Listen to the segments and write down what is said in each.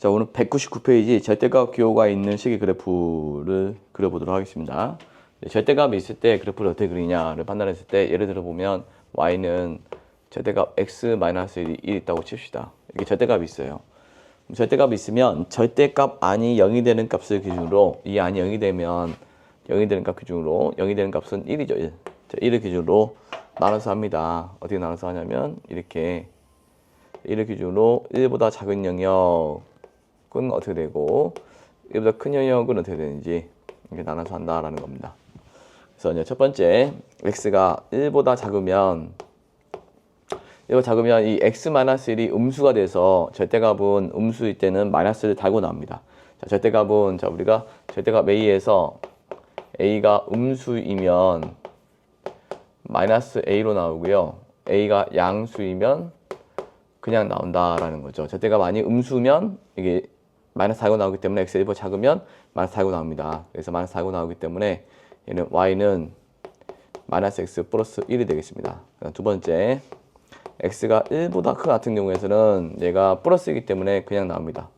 자, 오늘 199페이지 절대값 기호가 있는 식의 그래프를 그려보도록 하겠습니다. 네, 절대값이 있을 때 그래프를 어떻게 그리냐를 판단했을 때 예를 들어 보면 y는 절대값 x-1이 1 있다고 칩시다. 이게 절대값이 있어요. 절대값이 있으면 절대값 안이 0이 되는 값을 기준으로 이 안이 0이 되면 0이 되는 값 기준으로 0이 되는 값은 1이죠. 1. 자, 1을 기준으로 나눠서 합니다. 어떻게 나눠서 하냐면 이렇게 1을 기준으로 1보다 작은 영역 은 어떻게 되고 1보다 큰 영역은 어떻게 되는지 이렇게 나눠서 한다라는 겁니다. 그래서 첫 번째 x가 1보다 작으면 1보다 작으면 이 x-1이 음수가 돼서 절대값은 음수일 때는 마이너스를 달고 나옵니다. 자, 절대값은 자 우리가 절대값 a에서 a가 음수이면 마이너스 a로 나오고요. a가 양수이면 그냥 나온다라는 거죠. 절대값 아니 음수면 이게 마이너스 4고 나오기 때문에 x가 1보다 작으면 마이너스 4고 나옵니다. 그래서 마이너스 4고 나오기 때문에 얘는 y는 마이너스 x 플러스 1이 되겠습니다. 두 번째 x가 1보다 큰 같은 경우에서는 얘가 플러스이기 때문에 그냥 나옵니다.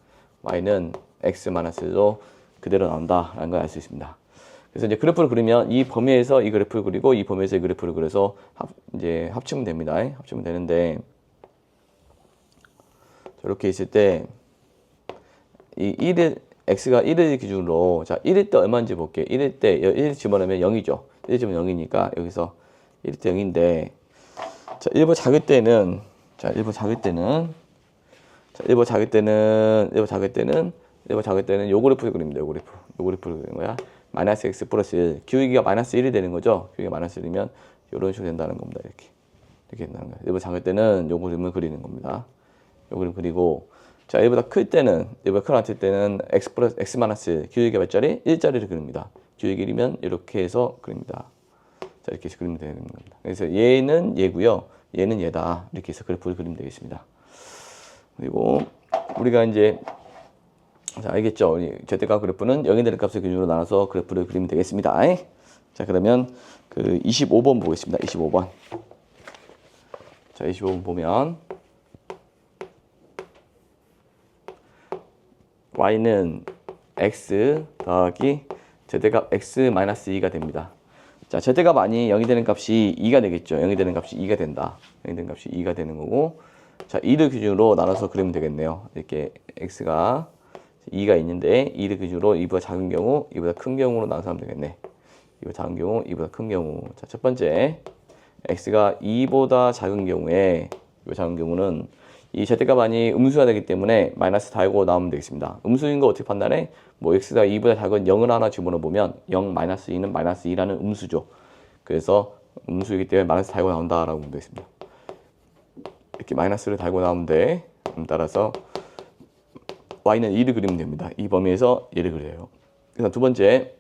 y는 x 마이너스 1로 그대로 나온다라는 걸 알 수 있습니다. 그래서 이제 그래프를 그리면 이 범위에서 이 그래프를 그리고 이 범위에서 이 그래프를 그려서 합, 이제 합치면 됩니다. 합치면 되는데 저렇게 있을 때 이 1일 x가 1일 기준으로 자 1일 때 얼마인지 볼게요. 1일 때1 집어넣으면 0이죠. 1 집어넣으면 0이니까 여기서 1일 때 0인데 자 1보 작을 때는 자 1보 작을 때는 자 1보 작을 때는 1보 작을 때는 1보 작을 때는 요 그래프를 그립니다. 요 그래프. 요 그래프를 그리는 거야. 마이너스 x 플러스 1. 기울기가 마이너스 1이 되는 거죠. 기울기가 마이너스 1이면 이런 식으로 된다는 겁니다. 이렇게. 이렇게 된다는 거예요. 1보 작을 때는 요 그림을 그리는 겁니다. 요 그림 그리고 자, 1보다 클 때는 1보다 큰 같을 때는 x 플러스 x 마이너스 기울기가 몇 자리? 1자리를 그립니다. 기울기 1이면 이렇게 해서 그립니다. 자, 이렇게 해서 그리면 되는 겁니다. 그래서 얘는 얘고요. 얘는 얘다. 이렇게 해서 그래프를 그리면 되겠습니다. 그리고 우리가 이제 자, 알겠죠? 절대값 그래프는 0이 되는 값을 기준으로 나눠서 그래프를 그리면 되겠습니다. 자, 그러면 그 25번 보겠습니다. 25번. 자, 25번 보면 y는 x 더하기 절대값 x 마이너스 2가 됩니다. 자, 절대값 아니 0이 되는 값이 2가 되겠죠. 0이 되는 값이 2가 된다. 0이 되는 값이 2가 되는 거고 자, 2를 기준으로 나눠서 그리면 되겠네요. 이렇게 x가 2가 있는데 2를 기준으로 2보다 작은 경우, 2보다 큰 경우로 나눠서 하면 되겠네. 2보다 작은 경우, 2보다 큰 경우. 자, 첫 번째 x가 2보다 작은 경우에 2보다 작은 경우는 이 아니 음수가 되기 때문에 마이너스 달고 나오면 되겠습니다. 음수인 거 어떻게 판단해? 뭐 x가 2보다 작은 0을 하나 집어넣어 보면 0 마이너스 2는 마이너스 2라는 음수죠. 그래서 음수이기 때문에 마이너스 달고 나온다라고 보면 되겠습니다. 이렇게 마이너스를 달고. 음, 따라서 y는 2를 그리면 됩니다. 이 범위에서 얘를 그려요. 그래서 두 번째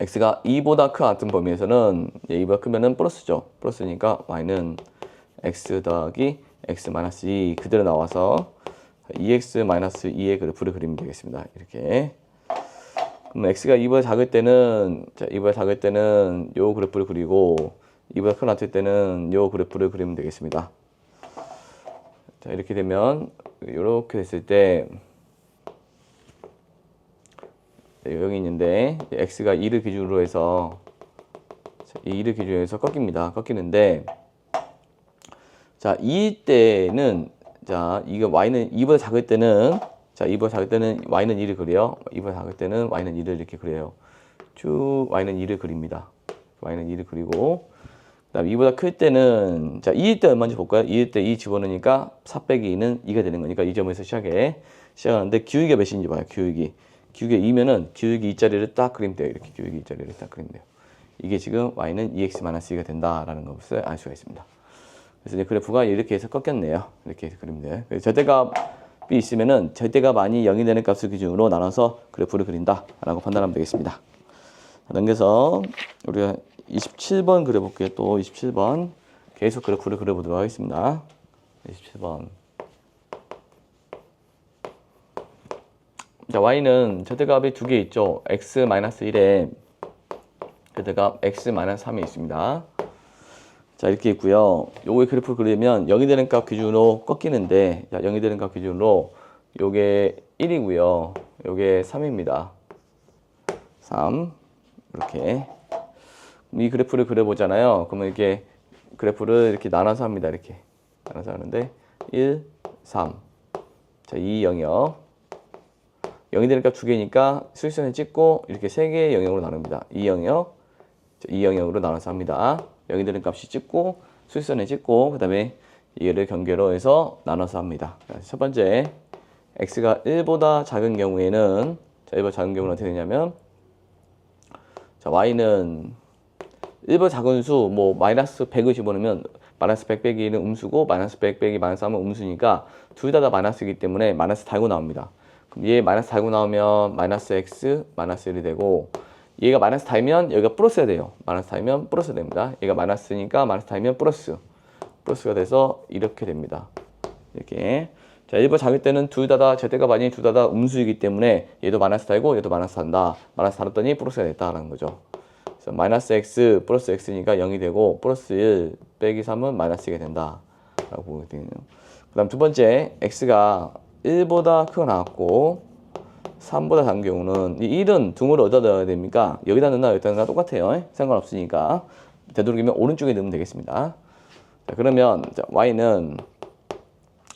x가 2보다 큰 같은 범위에서는 2보다 크면은 플러스죠. 플러스니까 y는 x 더하기 x 마이너스 2 그대로 나와서 2x 마이너스 2의 그래프를 그리면 되겠습니다. 이렇게. 그럼 x가 2보다 작을 때는 자, 2보다 작을 때는 요 그래프를 그리고 2보다 큰 같을 때는 요 그래프를 그리면 되겠습니다. 자, 이렇게 되면 이렇게 됐을 때 여기 있는데 x가 2를 기준으로 해서 2를 기준으로 해서 꺾입니다. 꺾이는데 자, 이 때는 자, 이거 y는 2보다 작을 때는 자, 2보다 작을 때는 y는 2를 그려요. 2보다 작을 때는 y는 2를 이렇게 그려요. 쭉 y는 2를 그립니다. y는 2를 그리고 그다음 2보다 클 때는 자, 2일 때 얼마인지 볼까요? 2일 때 2 집어넣으니까 4 빼기 2는 2가 되는 거니까 이 점에서 시작해. 시작하는데 기울기가 몇인지 봐요. 기울기. 기울기가 2면은 기울기 2자리를 딱 그리면 돼요. 이렇게 기울기 2자리를 딱 그리면 돼요. 이게 지금 y는 2x-2가 된다라는 것을 알 수가 있습니다. 그래서 이제 그래프가 이렇게 해서 꺾였네요. 이렇게. 그래서 절대값이 있으면은 절대값 아니 0이 되는 값을 기준으로 나눠서 그래프를 그린다라고 판단하면 되겠습니다. 자, 넘겨서 우리가 27번 그려볼게요. 또 27번 계속 그래프를 그려보도록 하겠습니다. 27번. 자, y는 절대값이 두 개 있죠. x-1에 절대값 x-3이 있습니다. 자 이렇게 있고요. 요거 그래프 그리면 0이 되는 값 기준으로 꺾이는데 자 0이 되는 값 기준으로 요게 1이고요. 요게 3입니다. 3 이렇게 이 그래프를 그려보잖아요. 그러면 이렇게 그래프를 이렇게 나눠서 합니다. 이렇게 나눠서 하는데 1, 3 자, 2 영역 0이 되니까 두 개니까 수직선을 찍고 이렇게 세 개의 영역으로 나눕니다. 2 영역, 2 영역으로 나눠서 합니다. 0이 되는 값이 찍고 수직선을 찍고 그 다음에 얘를 경계로 해서 나눠서 합니다. 자, 첫 번째 x가 1보다 작은 경우에는 자, 1보다 작은 경우는 어떻게 되냐면 자, y는 1보다 작은 수, 뭐, 마이너스 100을 집어넣으면 마이너스 100 빼기 1은 음수고 마이너스 100 빼기 마이너스 3은 음수니까 둘 다 다 마이너스이기 때문에 마이너스 달고 나옵니다. 그럼 얘 마이너스 달고 나오면 마이너스 x 마이너스 1이 되고 얘가 마이너스 달면 여기가 플러스가 돼요. 마이너스 달면 플러스 됩니다. 얘가 마이너스니까 마이너스 달면 플러스 플러스가 돼서 이렇게 됩니다. 이렇게 자 1번 작을 때는 둘 다다 절대값 아닌 둘다 다 음수이기 때문에 얘도 마이너스 달고 얘도 마이너스 단다. 마이너스 달았더니 플러스가 됐다라는 거죠. 그래서 마이너스 x 플러스 x니까 0이 되고 플러스 1 빼기 3은 마이너스 1이 된다. 라고 보게 되네요. 그 다음 두 번째 x가 1보다 크고 나왔고 3보다 작은 경우는 이 1은 등호를 어디다 넣어야 됩니까? 여기다 넣나 여기다 넣나 똑같아요. 상관없으니까 되도록이면 오른쪽에 넣으면 되겠습니다. 자, 그러면 자, y는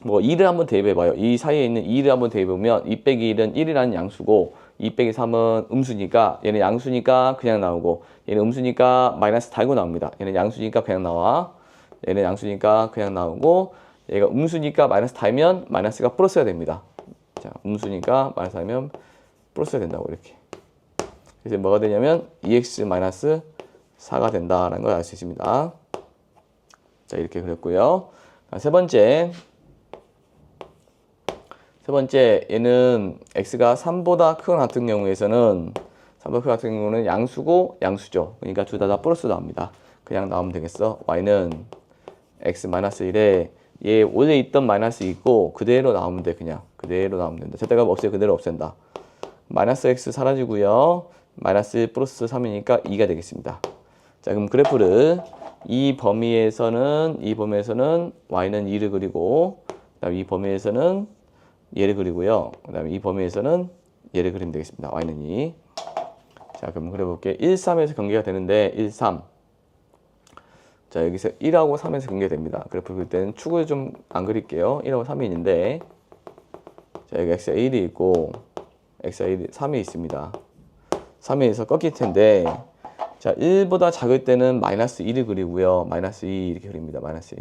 뭐 2를 한번 대입해 봐요. 이 사이에 있는 2를 한번 대입해 보면 2 빼기 1은 1이라는 양수고 2 빼기 3은 음수니까 얘는 양수니까 그냥 나오고 얘는 음수니까 마이너스 달고 나옵니다. 얘는 양수니까 그냥 나와. 얘는 양수니까 그냥 나오고 얘가 음수니까 마이너스 달면 마이너스가 플러스가 됩니다. 자, 음수니까 마이너스 달면 플러스가 된다고 이렇게. 그래서 뭐가 되냐면 2x 마이너스 4가 된다라는 걸 알 수 있습니다. 자, 이렇게 그렸고요. 자, 세 번째. 세 번째, 얘는 x가 3보다 크거나 같은 경우에서는 3보다 크거나 같은 경우는 양수고 양수죠. 그러니까 둘 다 다 플러스 나옵니다. 그냥 나오면 되겠어. y는 x 마이너스 1에 얘 원래 있던 마이너스 있고 그대로 나오면 돼 그냥 그대로 나오면 된다. 절대값 없애요. 그대로 없앤다. 마이너스 x 사라지고요. 마이너스 1 플러스 3이니까 2가 되겠습니다. 자 그럼 그래프를 이 범위에서는 이 범위에서는 y는 2를 그리고 그다음 이 범위에서는 얘를 그리고요. 그다음에 이 범위에서는 얘를 그리면 되겠습니다. y는 2. 자 그럼 그려볼게. 1, 3에서 경계가 되는데 1, 3. 자 여기서 1하고 3에서 경계됩니다. 그래프 그릴 때는 축을 좀 안 그릴게요. 1하고 3이 있는데 자 여기 x가 1이 있고 x가 1, 3이 있습니다. 3에서 꺾일 텐데 자 1보다 작을 때는 마이너스 2를 그리고요. 마이너스 2 이렇게 그립니다. 마이너스 2.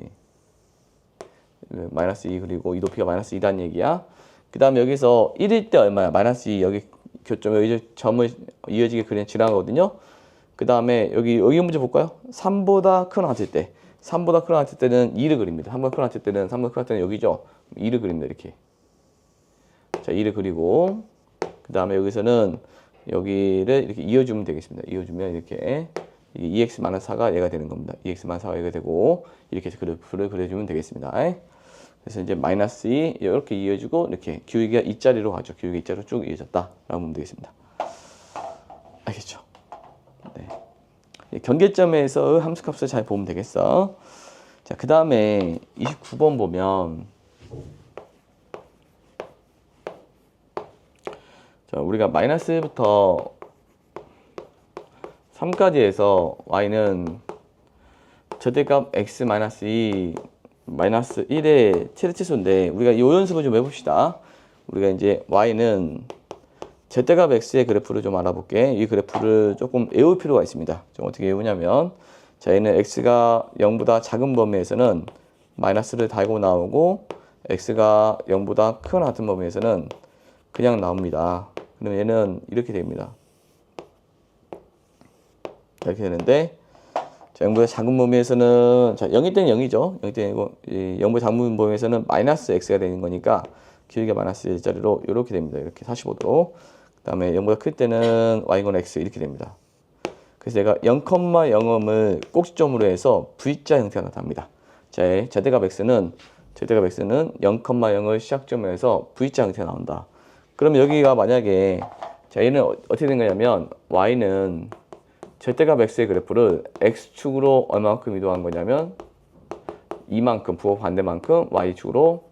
마이너스 2 그리고 이 높이가 마이너스 2라는 얘기야. 그 다음에 여기서 1일 때 얼마야? 마이너스 2 여기 교점 여기 점을 이어지게 그리는 지나가거든요. 그 다음에 여기 여기 문제 볼까요? 3보다 크거나 같을 때 3보다 크거나 같을 때는 2를 그립니다. 3보다 크거나 같을 때는 3보다 크거나 같을 때는 여기죠. 2를 그립니다. 이렇게. 자 2를 그리고 그 다음에 여기서는 여기를 이렇게 이어주면 되겠습니다. 이어주면 이렇게 이게 2x 4가 얘가 되는 겁니다. 2x 4가 얘가 되고 이렇게 해서 그래프를 그려주면 되겠습니다. 그래서 이제 마이너스 2 이렇게 이어지고 이렇게 기울기가 이 자리로 가죠. 기울기 이 자리로 쭉 이어졌다 라고 보면 되겠습니다. 알겠죠? 네. 경계점에서 함수값을 잘 보면 되겠어. 자, 그 다음에 29번 보면 자, 우리가 마이너스 1부터 3까지 해서 y는 절대값 x 마이너스 2 마이너스 1의 최대치수인데 우리가 이 연습을 좀 해봅시다. 우리가 이제 y는 절대값 x의 그래프를 좀 알아볼게. 이 그래프를 조금 외울 필요가 있습니다. 좀 어떻게 외우냐면 자 얘는 x가 0보다 작은 범위에서는 마이너스를 달고 나오고 x가 0보다 크거나 같은 범위에서는 그냥 나옵니다. 그럼 얘는 이렇게 됩니다. 이렇게 되는데 자, 0보다 작은 범위에서는 자, 0일 때는 0이죠. 0일 때는 0이고 0보다 작은 범위에서는 마이너스 x가 되는 거니까 길이가 마이너스 1자리로 이렇게 됩니다. 이렇게 45도. 그다음에 0보다 클 때는 y는 x 이렇게 됩니다. 그래서 내가 0,0음을 꼭지점으로 해서 V자 형태가 나타납니다. 자, 절대값 x는 절대값 x는 0,0을 시작점으로 해서 V자 형태가 나온다. 그럼 여기가 만약에 자 얘는 어- 어떻게 된 거냐면 y는 절대값 x의 그래프를 x축으로 얼마만큼 이동한 거냐면 이만큼 부호 반대만큼 y축으로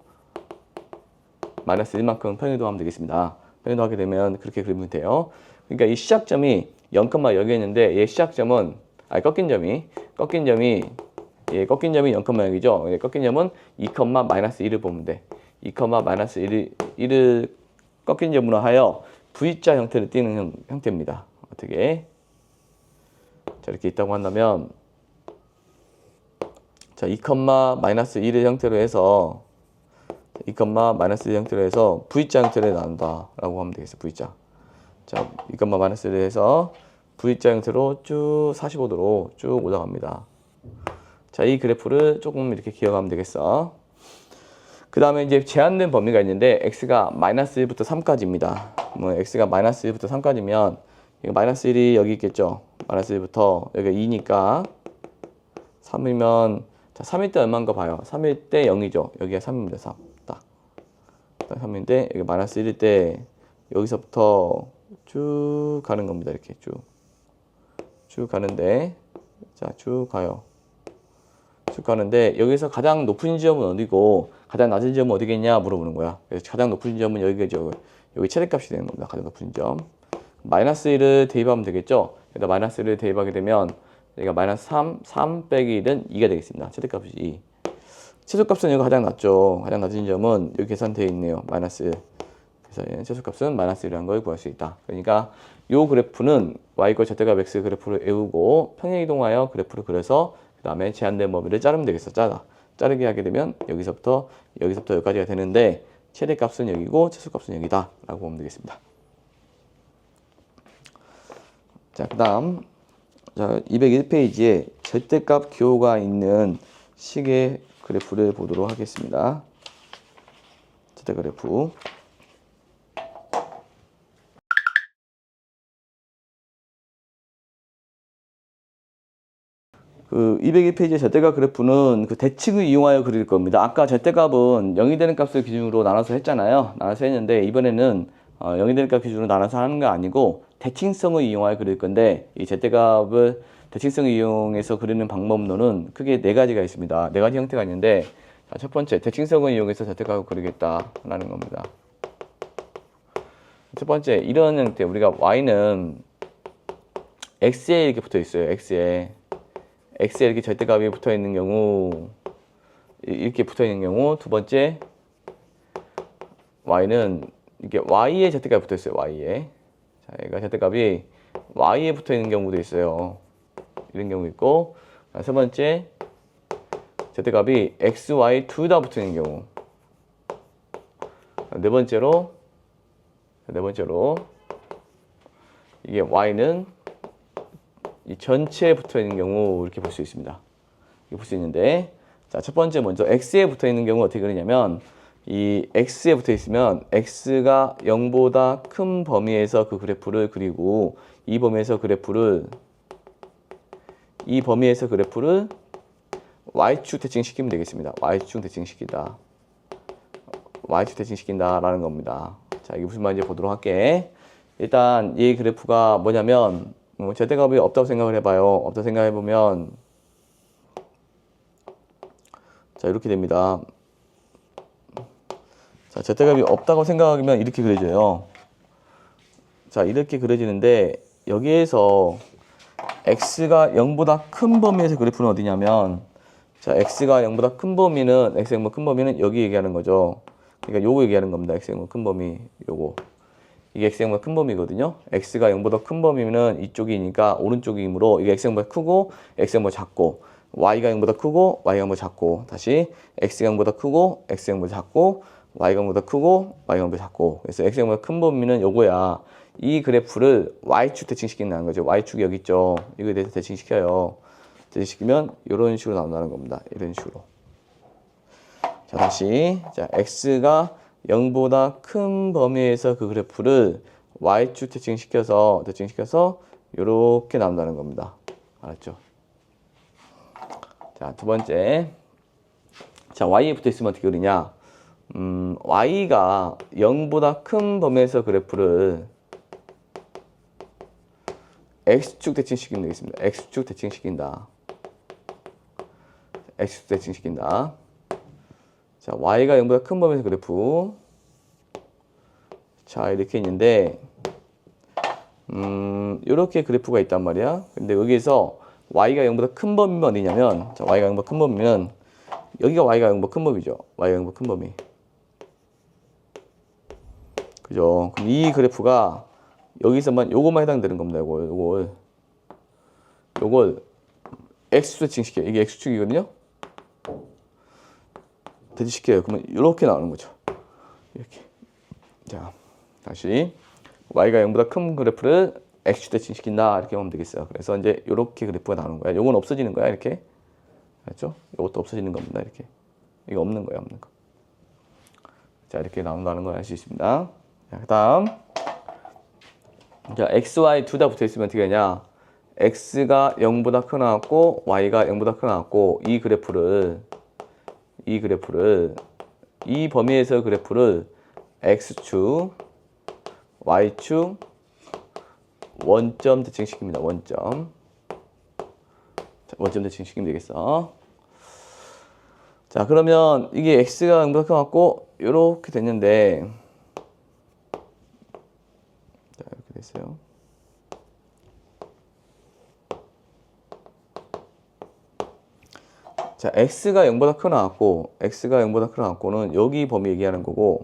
마이너스 1만큼 평행이동하면 되겠습니다. 평행이동하게 되면 그렇게 그리면 돼요. 그러니까 이 시작점이 0,0이었는데 얘 시작점은 아니 꺾인 점이 꺾인 점이 예, 꺾인 점이 0,0이죠. 예, 꺾인 점은 2, 마이너스 1을 보면 돼. 2, 마이너스 1을, 1을 꺾인 점으로 하여 V자 형태를 띠는 형, 형태입니다. 어떻게? 자, 이렇게 있다고 한다면 자, 2, 마이너스 1의 형태로 해서 2, 마이너스 1의 형태로 해서 V자 형태를 나눈다 라고 하면 되겠어요. V자. 자, 2, 마이너스 1을 해서 V자 형태로 쭉 45도로 쭉 올라갑니다. 자, 이 그래프를 조금 이렇게 기억하면 되겠어. 그 다음에 이제 제한된 범위가 있는데 x가 마이너스 1부터 3까지입니다. 뭐 x가 마이너스 1부터 3까지면 이거 마이너스 1이 여기 있겠죠. 마이너스 1부터 여기가 2니까 3이면 자 3일 때 얼마인 거 봐요. 3일 때 0이죠. 여기가 3입니다. 3. 딱. 딱 3인데 여기 마이너스 1일 때 여기서부터 쭉 가는 겁니다. 이렇게 쭉. 쭉 가는데 자 쭉 가요. 쭉 가는데 여기서 가장 높은 지점은 어디고 가장 낮은 지점은 어디겠냐 물어보는 거야. 그래서 가장 높은 지점은 여기겠죠. 여기 최대값이 되는 겁니다. 가장 높은 점. 마이너스 1을 대입하면 되겠죠. 여기다 마이너스 1을 대입하게 되면 여기가 마이너스 3, 3 빼기 1은 2가 되겠습니다. 최대값이 2. 최소값은 여기가 가장 낮죠. 가장 낮은 점은 여기 계산되어 있네요. 마이너스 1. 그래서 최소값은 마이너스 1이라는 걸 구할 수 있다. 그러니까 이 그래프는 y과 z값 x 그래프를 외우고 평행이동하여 그래프를 그려서 그 다음에 제한된 범위를 자르면 되겠어. 짜다. 자르게 하게 되면 여기서부터 여기서부터 여기까지가 되는데 최대값은 여기고 최소값은 여기다 라고 보면 되겠습니다. 자, 그 다음 자, 201페이지에 절대값 기호가 있는 식의 그래프를 보도록 하겠습니다. 절대 그래프. 그 201페이지의 절대값 그래프는 그 대칭을 이용하여 그릴 겁니다. 아까 절대값은 0이 되는 값을 기준으로 나눠서 했잖아요. 나눠서 했는데 이번에는 어, 0이 되는 값 기준으로 나눠서 하는 거 아니고 대칭성을 이용하여 그릴 건데 이 절대값을 대칭성을 이용해서 그리는 방법론은 크게 네 가지가 있습니다. 네 가지 형태가 있는데 자, 첫 번째 대칭성을 이용해서 절대값을 그리겠다라는 겁니다. 첫 번째 이런 형태 우리가 y는 x에 이렇게 붙어 있어요. x에 x에 이렇게 절대값이 붙어 있는 경우 이렇게 붙어 있는 경우 두 번째 y는 이게 y에 절대값이 붙어 있어요. y에 자, 얘가 절대값이 y에 붙어 있는 경우도 있어요. 이런 경우 있고 세 번째 절대값이 x, y 둘 다 붙어 있는 경우 네 번째로 네 번째로 이게 y는 이 전체에 붙어 있는 경우 이렇게 볼 수 있습니다. 이렇게 볼 수 있는데 자, 첫 번째 먼저 x에 붙어 있는 경우 어떻게 그리냐면 이 x에 붙어 있으면 x가 0보다 큰 범위에서 그 그래프를 그리고 이 범위에서 그래프를 이 범위에서 그래프를 y축 대칭시키면 되겠습니다. y축 대칭시키다. y축 대칭시킨다라는 겁니다. 자, 이게 무슨 말인지 보도록 할게. 일단 이 그래프가 뭐냐면 뭐 절대값이 없다고 생각을 해봐요. 없다고 생각해보면 자 이렇게 됩니다. 자 절대값이 없다고 생각하면 이렇게 그려져요. 자 이렇게 그려지는데 여기에서 x가 0보다 큰 범위에서 그래프는 어디냐면 자 x가 0보다 큰 범위는 x 0보다 큰 범위는 여기 얘기하는 거죠. 그러니까 요거 얘기하는 겁니다. x 0보다 큰 범위 요거. 이게 x형보다 큰 범위거든요. x가 0보다 큰 범위면 이쪽이니까 오른쪽이므로 이게 x형보다 크고 x형보다 작고 y가 0보다 크고 y가 0보다 작고 다시 x가 0보다 크고 x형보다 작고 y가 0보다 크고 y가 0보다 작고 그래서 x형보다 큰 범위는 요거야. 이 그래프를 y축 대칭시킨다는 거죠. y축이 여기 있죠. 이거에 대해서 대칭시켜요. 대칭시키면 이런 식으로 나온다는 겁니다. 이런 식으로. 자 다시 자 x가 0보다 큰 범위에서 그 그래프를 y축 대칭시켜서 대칭시켜서 이렇게 나온다는 겁니다. 알았죠? 자, 두 번째. 자, y에 붙어 있으면 어떻게 그리냐? 음, y가 0보다 큰 범위에서 그래프를 x축 대칭시키면 되겠습니다. x축 대칭시킨다. x축 대칭시킨다. 자, y가 0보다 큰 범위에서 그래프 자, 이렇게 있는데, 음, 이렇게 그래프가 있단 말이야. 근데 여기에서 y가 0보다 큰 범위면 어디냐면, 자, y가 0보다 큰 범위면, 여기가 y가 0보다 큰 범위죠. y가 0보다 큰 범위. 그죠? 그럼 이 그래프가 여기서만 요것만 해당되는 겁니다. 요거, 요걸. 요걸 x축 대칭시켜요. 이게 x축이거든요. 대칭시켜요. 그러면 이렇게 나오는 거죠. 이렇게. 자, 다시 y가 0보다 큰 그래프를 x축 대칭시킨다 이렇게 하면 되겠어요. 그래서 이제 이렇게 그래프가 나오는 거야. 요건 없어지는 거야 이렇게. 알죠? 이것도 없어지는 겁니다. 이렇게. 이거 없는 거야 없는 거. 자 이렇게 나온다는 걸 알 수 있습니다. 자 그다음 자 x, y 둘 다 붙어 있으면 어떻게 되냐? x가 0보다 크 나왔고 y가 0보다 크 나왔고 이 그래프를 이 그래프를 이 범위에서 그래프를 x축, y축 원점 대칭시킵니다. 원점. 자, 원점 대칭시키면 되겠어. 자, 그러면 이게 x가 0보다 크 나왔고 이렇게 됐는데 자, 이렇게 됐어요. 자, x가 0보다 크 나왔고, x가 0보다 크 나왔고는 여기 범위 얘기하는 거고,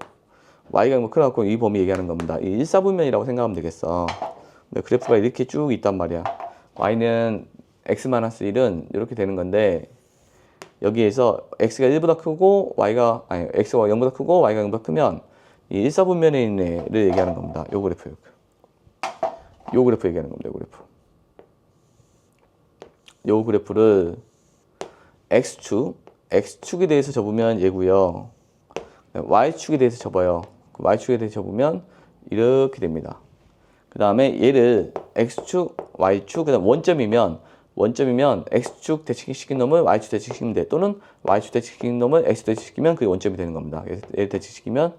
y가 0보다 크 나왔고 이 범위 얘기하는 겁니다. 이 일사분면이라고 생각하면 되겠어. 근데 그래프가 이렇게 쭉 있단 말이야. y는 x-1은 이렇게 되는 건데, 여기에서 x가 1보다 크고, y가, 아니, x가 0보다 크고, y가 0보다 크면, 이 일사분면에 있는 애를 얘기하는 겁니다. 요 그래프, 요 그래프. 요 그래프 얘기하는 겁니다. 요 그래프. 요 그래프를 x축, x축에 대해서 접으면 얘고요. y축에 대해서 접어요. 그 y축에 대해서 접으면 이렇게 됩니다. 그 다음에 얘를 x축, y축, 그 다음 원점이면 원점이면 x축 대칭시킨 놈을 y축 대칭시키면 돼. 또는 y축 대칭시킨 놈을 x 대칭시키면 그게 원점이 되는 겁니다. 그래서 얘를 대칭시키면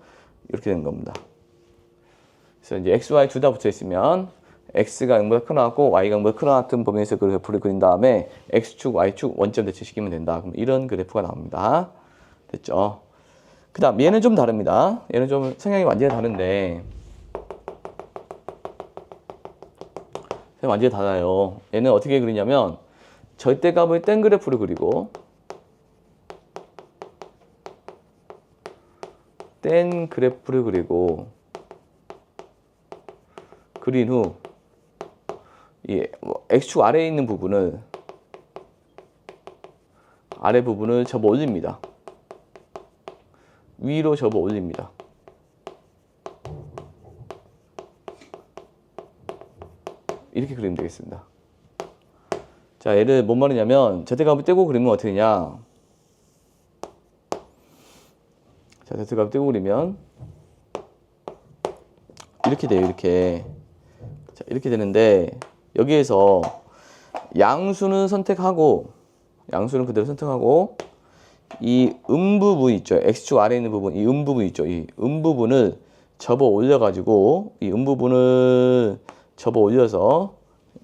이렇게 되는 겁니다. 그래서 이제 x, y 둘 다 붙어 있으면 x가 0보다 크 나왔고 y가 0보다 크 나왔던 범위에서 그 그래프를 그린 다음에 x축, y축 원점 대칭시키면 된다. 그럼 이런 그래프가 나옵니다. 됐죠? 그 다음 얘는 좀 다릅니다. 얘는 좀 성향이 완전히 다른데 완전히 달라요. 얘는 어떻게 그리냐면 절대값의 땡 그래프를 그리고 땡 그래프를 그리고 그린 후 이 x축 아래에 있는 부분을 아래 부분을 접어 올립니다. 위로 접어 올립니다. 이렇게 그리면 되겠습니다. 자, 얘를 뭔 말이냐면 절대값을 떼고 그리면 어떻게 되냐? 자, 절대값을 떼고 그리면 이렇게 돼요. 이렇게. 자, 이렇게 되는데 여기에서 양수는 선택하고 양수는 그대로 선택하고 이 음부분 있죠. x축 아래에 있는 부분, 이 음부분 있죠. 이 음부분을 접어 올려 가지고 이 음부분을 접어 올려서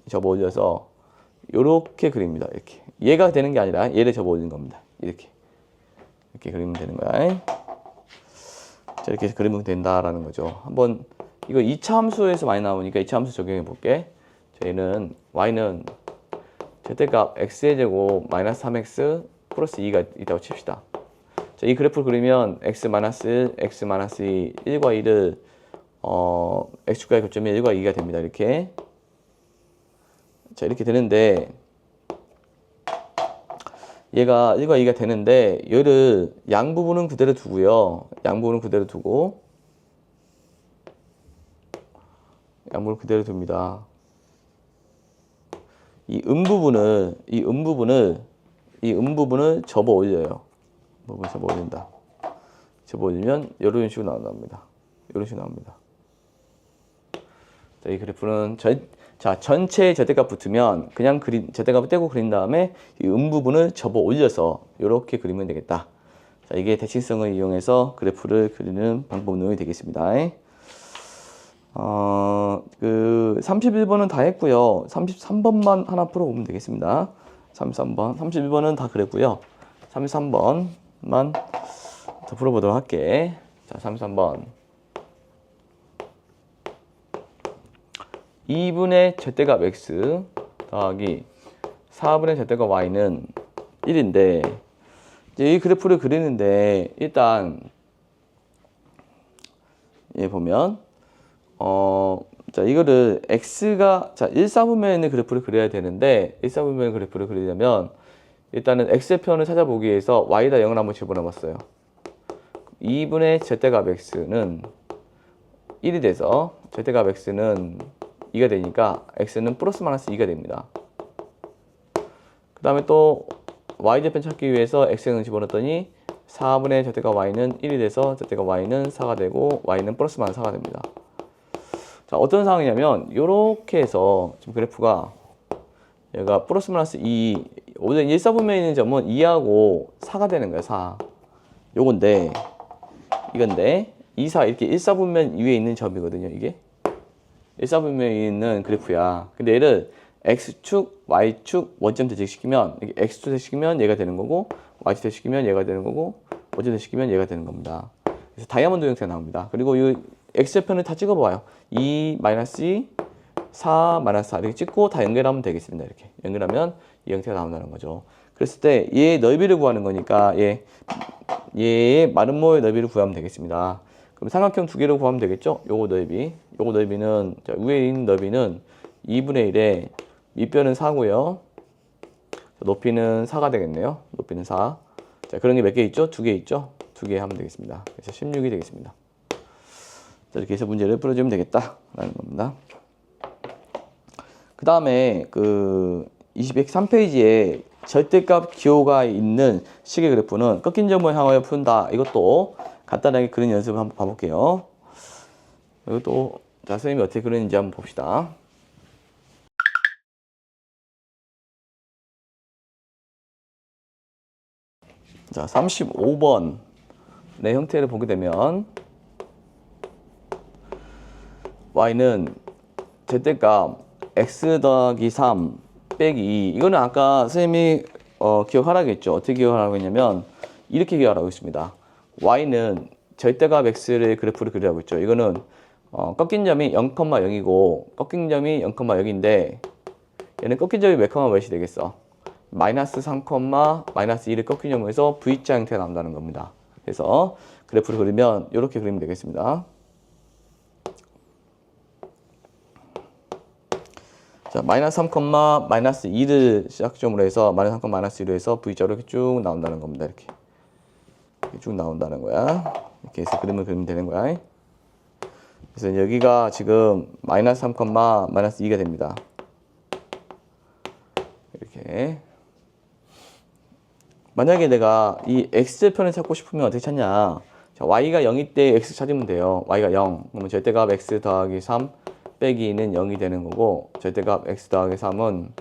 접어 올려서 이렇게 그립니다. 이렇게 얘가 되는 게 아니라 얘를 접어 올린 겁니다. 이렇게 이렇게 그리면 되는 거야. 자 이렇게 그리면 된다라는 거죠. 한번 이거 2차 함수에서 많이 나오니까 2차 함수 적용해 볼게. 저희는 y는 절대값 x의 제곱 마이너스 3x 플러스 2가 있다고 칩시다. 자, 이 그래프를 그리면 x 마이너스 1, x 마이너스 2, 1과 2를 어, x축과의 교점이 1과 2가 됩니다. 이렇게. 자, 이렇게 되는데 얘가 1과 2가 되는데 얘를 양 부분은 그대로 두고요. 양 부분은 그대로 두고 양 부분을 그대로 둡니다. 이 음 부분을 이 음 부분을 이 음 부분을 접어 올려요. 부분 접어 올린다. 접어 올리면 이런 식으로 나온답니다. 이런 식으로 나옵니다. 자, 이 그래프는 전, 자, 전체 절대값 붙으면 그냥 그린 절대값을 떼고 그린 다음에 이 음 부분을 접어 올려서 이렇게 그리면 되겠다. 자, 이게 대칭성을 이용해서 그래프를 그리는 방법론이 되겠습니다. 어, 그 31번은 다 했고요. 33번만 하나 풀어보면 되겠습니다. 33번, 31번은 다 그랬고요. 33번만 더 풀어보도록 할게. 자, 33번. 2분의 절대값 x 더하기 4분의 절대값 y는 1인데 이제 이 그래프를 그리는데 일단 예 보면 어, 자, 이거를 x가 자, 1, 4분면에 있는 그래프를 그려야 되는데 1, 4분면 그래프를 그리려면 일단은 x의 표현을 찾아보기 위해서 y에다 0을 한번 집어넣어봤어요. 2분의 절대값 x는 1이 돼서 절대값 x는 2가 되니까 x는 플러스 마이너스 2가 됩니다. 그 다음에 또 y좌편 찾기 위해서 x는 집어넣었더니 4분의 절대값 y는 1이 돼서 절대값 y는 4가 되고 y는 플러스 마이너스 4가 됩니다. 자, 어떤 상황이냐면 이렇게 해서 지금 그래프가 얘가 플러스 마이너스 2 오늘 1, 4분면에 있는 점은 2하고 4가 되는 거예요. 4. 요건데 이건데 2, 4 이렇게 1, 4분면 위에 있는 점이거든요. 이게 1, 4분면에 있는 그래프야. 근데 얘를 x축, y축 원점 대칭시키면 이게 x축 대칭시키면 얘가 되는 거고 y축 대칭시키면 얘가 되는 거고 원점 대칭시키면 얘가 되는 겁니다. 그래서 다이아몬드 형태가 나옵니다. 그리고 이 x좌편을 다 찍어봐요. 2 마이너스 2, 4 마이너스 4 이렇게 찍고 다 연결하면 되겠습니다. 이렇게 연결하면 이 형태가 나온다는 거죠. 그랬을 때 얘의 넓이를 구하는 거니까 얘 얘의 마름모의 넓이를 구하면 되겠습니다. 그럼 삼각형 두 개를 구하면 되겠죠? 요거 넓이, 요거 넓이는 자, 위에 있는 넓이는 2분의 1에 밑변은 4고요. 높이는 4가 되겠네요. 높이는 4. 자, 그런 게 몇 개 있죠? 두 개 있죠? 두 개 하면 되겠습니다. 그래서 16이 되겠습니다. 자, 이렇게 해서 문제를 풀어주면 되겠다라는 겁니다. 그 다음에 그 203페이지에 절대값 기호가 있는 식의 그래프는 꺾인 점을 향하여 푼다. 이것도 간단하게 그린 연습을 한번 봐볼게요. 이것도 자, 선생님이 어떻게 그리는지 한번 봅시다. 자, 35번 내 형태를 보게 되면 y는 절대값 x 더하기 3 빼기 2 이거는 아까 선생님이 어, 기억하라고 했죠? 어떻게 기억하라고 했냐면 이렇게 기억하라고 했습니다. y는 절대값 x를 그래프를 그리라고 했죠. 이거는 어, 꺾인 점이 0,0이고 꺾인 점이 0,0인데 얘는 꺾인 점이 몇 컴마 몇이 되겠어? 마이너스 3, 마이너스 1을 꺾인 점에서 V자 형태가 나온다는 겁니다. 그래서 그래프를 그리면 이렇게 그리면 되겠습니다 자, 마이너스 3, 마이너스 2를 시작점으로 해서 마이너스 3, 마이너스 1로 해서 V자로 이렇게 쭉 나온다는 겁니다. 이렇게. 이렇게 쭉 나온다는 거야. 이렇게 해서 그림을 그리면 되는 거야. 그래서 여기가 지금 마이너스 3, 마이너스 2가 됩니다. 이렇게. 만약에 내가 이 x편을 찾고 싶으면 어떻게 찾냐? 자, y가 0일 때 x 찾으면 돼요. y가 0. 그러면 절대값 x 더하기 3 빼기 2는 0이 되는 거고 절대값 x 더하기 3은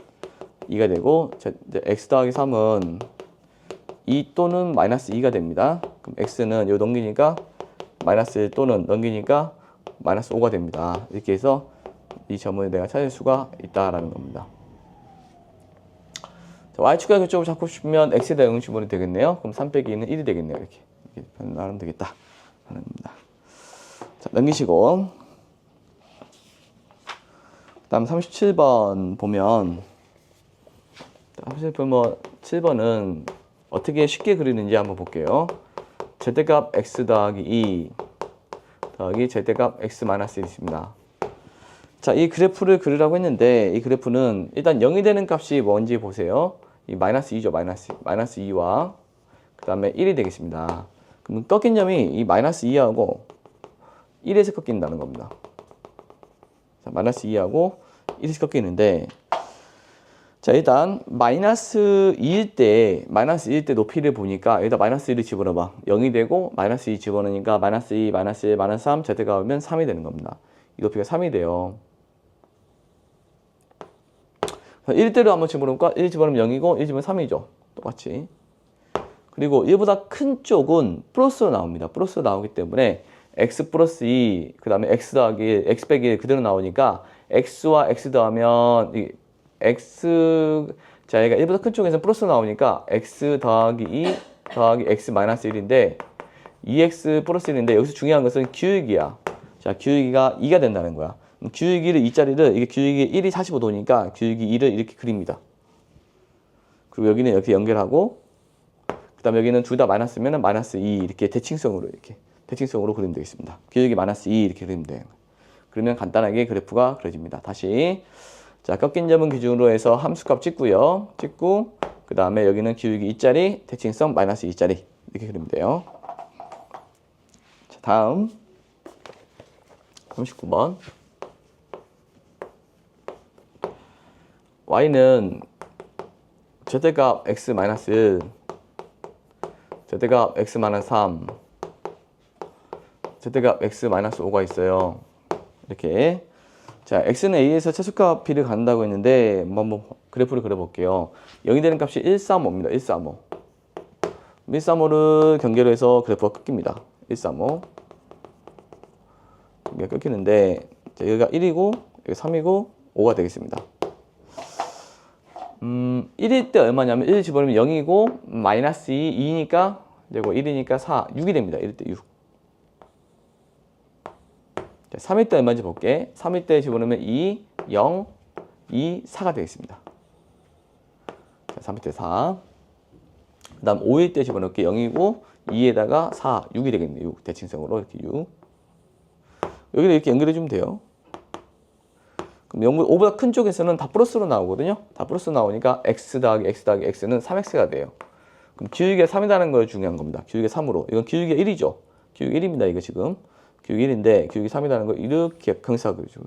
2가 되고 저, 이제 x 더하기 3은 2 또는 마이너스 2가 됩니다. 그럼 x는 요 넘기니까 마이너스 1 또는 넘기니까 마이너스 5가 됩니다. 이렇게 해서 이 점을 내가 찾을 수가 있다라는 겁니다. 자, y축과 교점을 찾고 싶으면 x에다 0을 집어넣으면 되겠네요. 그럼 3 빼기 2는 1이 되겠네요. 이렇게. 이렇게 나누면 되겠다. 라는 겁니다. 자, 넘기시고 다음 37번 보면 37번 7번은 어떻게 쉽게 그리는지 한번 볼게요. 절대값 x 더하기 2 더하기 절대값 x 마이너스 1 있습니다. 자, 이 그래프를 그리라고 했는데 이 그래프는 일단 0이 되는 값이 뭔지 보세요. 이 마이너스 2죠. 마이너스 마이너스 2와 그 다음에 1이 되겠습니다. 그럼 꺾인 점이 이 마이너스 2하고 1에서 꺾인다는 겁니다. 자, 마이너스 2하고 1이 꺾이는데 자 일단 마이너스 2일 때 마이너스 2일 때 높이를 보니까 여기다 마이너스 1을 집어넣어봐. 0이 되고 마이너스 2 집어넣으니까 마이너스 2 마이너스 1 마이너스 3 절대가 오면 3이 되는 겁니다. 이 높이가 3이 돼요. 1대로 한번 집어넣을까? 1 집어넣으면 0이고 1 집어넣으면 3이죠. 똑같이. 그리고 1보다 큰 쪽은 플러스로 나옵니다. 플러스로 나오기 때문에 x 플러스 2, 그 다음에 x 더하기 x 빼기 1 그대로 나오니까 x와 x 더하면 이 x 자 얘가 1보다 큰 쪽에서 플러스 나오니까 x 더하기 2 더하기 x 마이너스 1인데 2x 플러스 1인데 여기서 중요한 것은 기울기야. 자 기울기가 2가 된다는 거야. 기울기 1을 2짜리를 이게 기울기 1이 45도니까 기울기 2를 이렇게 그립니다. 그리고 여기는 이렇게 연결하고 그 다음 여기는 둘 다 마이너스면은 마이너스 2 이렇게 대칭성으로 이렇게 대칭성으로 그리면 되겠습니다. 기울기 마이너스 2 이렇게 그리면 돼요. 그러면 간단하게 그래프가 그려집니다. 다시 자 꺾인 점은 기준으로 해서 함수값 찍고요. 찍고 그 다음에 여기는 기울기 2짜리 대칭성 마이너스 2짜리 이렇게 그리면 돼요. 자 다음 39번 y는 절대값 x 마이너스 절대값 x 마이너스 3 절대값 x 마이너스 5가 있어요. 이렇게 자 x는 a에서 최소값 b를 갖는다고 했는데 뭐 한번 그래프를 그려볼게요. 0이 되는 값이 135입니다. 135 135를 경계로 해서 그래프가 끊깁니다. 135 이게 끊기는데 자, 여기가 1이고 여기 3이고 5가 되겠습니다. 음, 1일 때 얼마냐면 1 집어넣으면 0이고 마이너스 2, 2니까 되고 1이니까 4, 6이 됩니다. 1일 때 6. 자, 3일 때 얼마인지 볼게. 3일 때 집어넣으면 2, 0, 2, 4가 되겠습니다. 자, 3일 때 4. 그 다음 5일 때 집어넣을게. 0이고 2에다가 4, 6이 되겠네요. 6. 대칭성으로 이렇게 6. 여기를 이렇게 연결해 주면 돼요. 그럼 0보다 5보다 큰 쪽에서는 다 플러스로 나오거든요. 다 플러스 나오니까 x 더하기 x 더하기 x는 3x가 돼요. 그럼 기울기가 3이라는 걸 중요한 겁니다. 기울기 3으로. 이건 기울기가 1이죠. 기울기 1입니다. 이거 지금. 기울기 1인데 기울기 3이라는 걸 이렇게 경사 그리죠.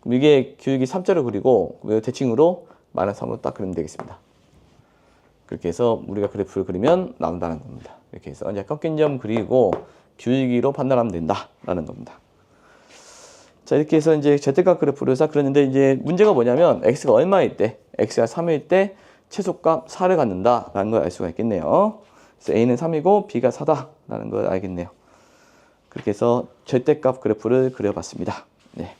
그럼 이게 기울기 3자를 그리고 그 대칭으로 마이너스 3으로 딱 그리면 되겠습니다. 그렇게 해서 우리가 그래프를 그리면 나온다는 겁니다. 이렇게 해서 이제 꺾인 점 그리고 기울기로 판단하면 된다라는 겁니다. 자 이렇게 해서 이제 절대값 그래프를 싹 그렸는데 이제 문제가 뭐냐면 x가 얼마일 때 x가 3일 때 최소값 4를 갖는다라는 걸 알 수가 있겠네요. 그래서 a는 3이고 b가 4다라는 걸 알겠네요. 그렇게 해서 절대값 그래프를 그려봤습니다. 네.